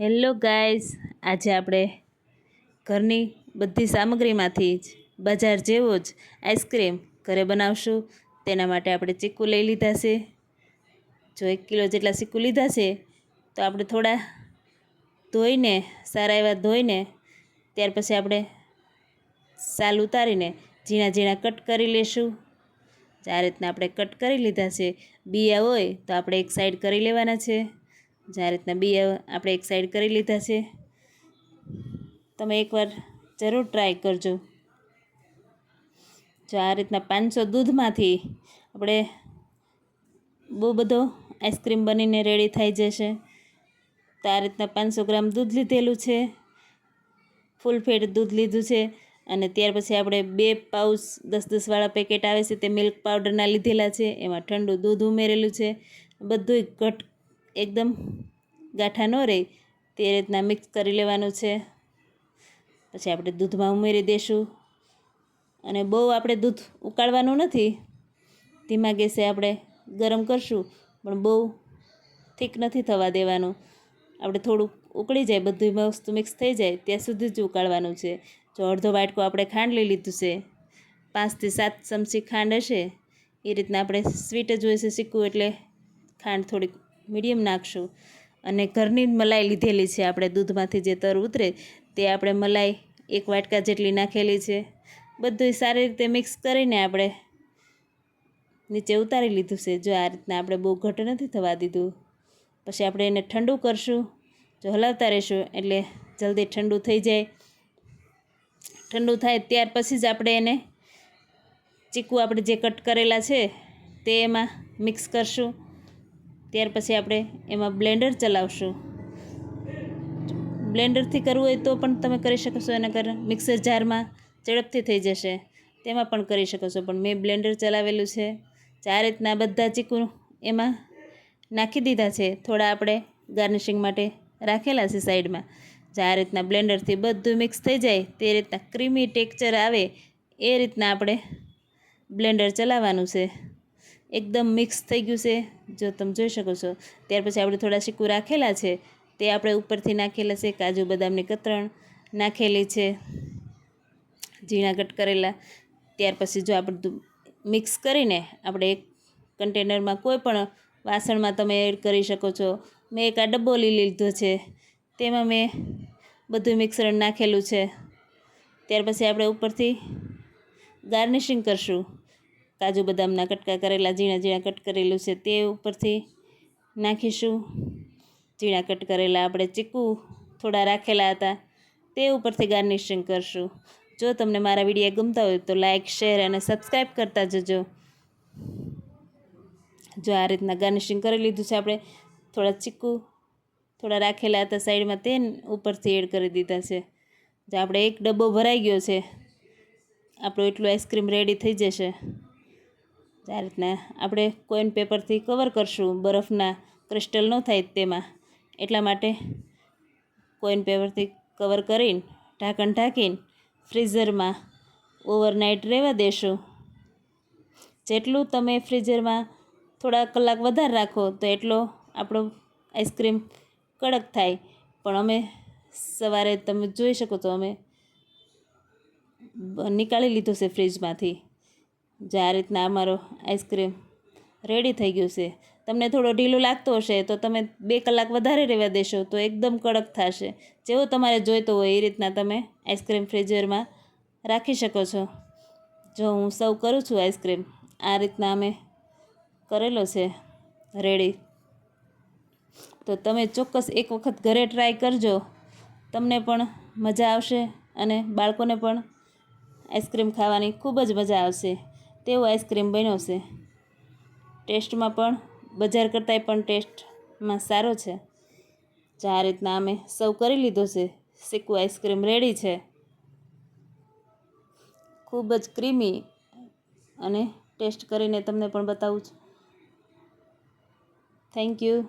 Hello guys આજે આપણે ઘરની બધી સામગ્રીમાંથી જ બજાર જેવો જ આઈસ્ક્રીમ ઘરે બનાવશું. તેના માટે આપણે ચીકુ લઈ લીધા છે. જો એક કિલો જેટલા ચીકુ લીધા છે, તો આપણે થોડા ધોઈને, સારા એવા ધોઈને, ત્યાર પછી આપણે સાલ ઉતારીને ઝીણા ઝીણા કટ કરી લેશું. આ રીતના આપણે કટ કરી લીધા છે. બિયા હોય તો આપણે એક સાઈડ કરી લેવાના છે. જે આ રીતના બી આપણે એક સાઈડ કરી લીધા છે. તમે એકવાર જરૂર ટ્રાય કરજો. જો આ રીતના પાંચસો દૂધમાંથી આપણે બહુ બધો આઈસ્ક્રીમ બનીને રેડી થઈ જશે. તો આ રીતના પાંચસો ગ્રામ દૂધ લીધેલું છે. ફૂલ ફેટ દૂધ લીધું છે. અને ત્યાર પછી આપણે બે પાઉચ દસ દસવાળા પેકેટ આવે છે તે મિલ્ક પાવડરના લીધેલા છે. એમાં ઠંડુ દૂધ ઉમેરેલું છે. બધું ઘટ એકદમ ગાંઠા ન રહે, તે રીતના મિક્સ કરી લેવાનું છે. પછી આપણે દૂધમાં ઉમેરી દઈશું અને બહુ આપણે દૂધ ઉકાળવાનું નથી, ધીમા ગેસે આપણે ગરમ કરશું, પણ બહુ થીક નથી થવા દેવાનું. આપણે થોડુંક ઉકળી જાય, બધી વસ્તુ મિક્સ થઈ જાય, ત્યાં સુધી જ ઉકાળવાનું છે. જો અડધો વાટકો આપણે ખાંડ લઈ લીધું છે પાંચથી સાત ચમચી ખાંડ હશે, એ રીતના આપણે સ્વીટ જ હોય છે શીખવું, એટલે ખાંડ થોડીક મીડિયમ નાખશું. અને ઘરની મલાઈ લીધેલી છે આપણે દૂધમાંથી જે તર ઉતરે તે આપણે મલાઈ એક વાટકા જેટલી નાખેલી છે. બધું સારી રીતે મિક્સ કરીને આપણે નીચે ઉતારી લીધું છે. જો આ રીતના આપણે બહુ ઘટ નથી થવા દીધું. પછી આપણે એને ઠંડુ કરશું. જો હલાવતા રહીશું એટલે જલ્દી ઠંડુ થઈ જાય. ઠંડુ થાય ત્યાર પછી જ આપણે એને ચીકુ આપણે જે કટ કરેલા છે તે એમાં મિક્સ કરશું. ત્યાર પછી આપણે એમાં બ્લેન્ડર ચલાવશું. બ્લેન્ડરથી કરવું હોય તો પણ તમે કરી શકો છો, એના કર મિક્સર જારમાં ઝડપથી થઈ જશે. તેમાં પણ કરી શકો છો, પણ મેં બ્લેન્ડર ચલાવેલું છે. ચાર રીતના બધા ચીકુ એમાં નાખી દીધા છે. થોડા આપણે ગાર્નિશિંગ માટે રાખેલા છે સાઈડમાં. આ રીતના બ્લેન્ડરથી બધું મિક્સ થઈ જાય, તે રીતના ક્રીમી ટેક્ચર આવે, એ રીતના આપણે બ્લેન્ડર ચલાવવાનું છે. એકદમ મિક્સ થઈ ગયું છે, જો તમે જોઈ શકો છો. ત્યાર પછી આપણે થોડા શીકું રાખેલા છે, તે આપણે ઉપરથી નાખેલા છે, કાજુ, બદામની કતરણ નાખેલી છે, ઝીણા કટ કરેલા. ત્યાર પછી જો આપણે મિક્સ કરીને આપણે એક કન્ટેનરમાં કોઈ પણ વાસણમાં તમે એડ કરી શકો છો. મેં એક આ ડબ્બો લઈ લીધો છે, તેમાં મેં બધું મિક્સરણ નાખેલું છે. ત્યાર પછી આપણે ઉપરથી ગાર્નિશિંગ કરશું. કાજુ બદામના કટકા કરેલા, ઝીણા ઝીણા કટ કરેલું છે તે ઉપરથી નાખીશું. ઝીણા કટ કરેલા આપણે ચીકુ થોડા રાખેલા હતા તે ઉપરથી ગાર્નિશિંગ કરશું. જો તમને મારા વીડિયો ગમતા હોય તો લાઇક શેર અને સબસ્ક્રાઈબ કરતા જજો. જો આ રીતના ગાર્નિશિંગ કરી લીધું છે આપણે, થોડા ચીકુ થોડા રાખેલા હતા સાઈડમાં તે ઉપરથી એડ કરી દીધા છે. જો આપણે એક ડબ્બો ભરાઈ ગયો છે, આપણો એટલું આઈસ્ક્રીમ રેડી થઈ જશે. આ રીતના આપણે કોઈન પેપરથી કવર કરશું બરફના ક્રિસ્ટલ ન થાય તેમાં. એટલા માટે કોઈન પેપરથી કવર કરીને, ઢાંકણ ઢાંકીને, ફ્રીઝરમાં ઓવરનાઇટ રહેવા દેશું. જેટલું તમે ફ્રીઝરમાં થોડા કલાક વધારે રાખો, તો એટલો આપણો આઈસ્ક્રીમ કડક થાય. પણ અમે સવારે તમે જોઈ શકો તો અમે નીકાળી લીધો છે ફ્રીજમાંથી. જે આ રીતના અમારો આઈસ્ક્રીમ રેડી થઈ ગયું છે. તમને થોડો ઢીલું લાગતો હશે તો તમે બે કલાક વધારે રહેવા દેશો તો એકદમ કડક થશે. જેવો તમારે જોઈતો હોય એ રીતના તમે આઈસ્ક્રીમ ફ્રીઝરમાં રાખી શકો છો. જો હું સર્વ કરું છું આઈસ્ક્રીમ, આ રીતના અમે કરેલો છે રેડી. તો તમે ચોક્કસ એક વખત ઘરે ટ્રાય કરજો. તમને પણ મજા આવશે અને બાળકોને પણ આઈસ્ક્રીમ ખાવાની ખૂબ જ મજા આવશે. તેવો આઈસ્ક્રીમ બન્યો છે. ટેસ્ટમાં પણ, બજાર કરતાંય પણ ટેસ્ટમાં સારો છે. જે, આ રીતના અમે સર્વ કરી લીધો છે. સિક્કુ આઈસ્ક્રીમ રેડી છે. ખૂબ જ ક્રીમી અને ટેસ્ટ કરીને તમને પણ બતાવું છું. Thank you.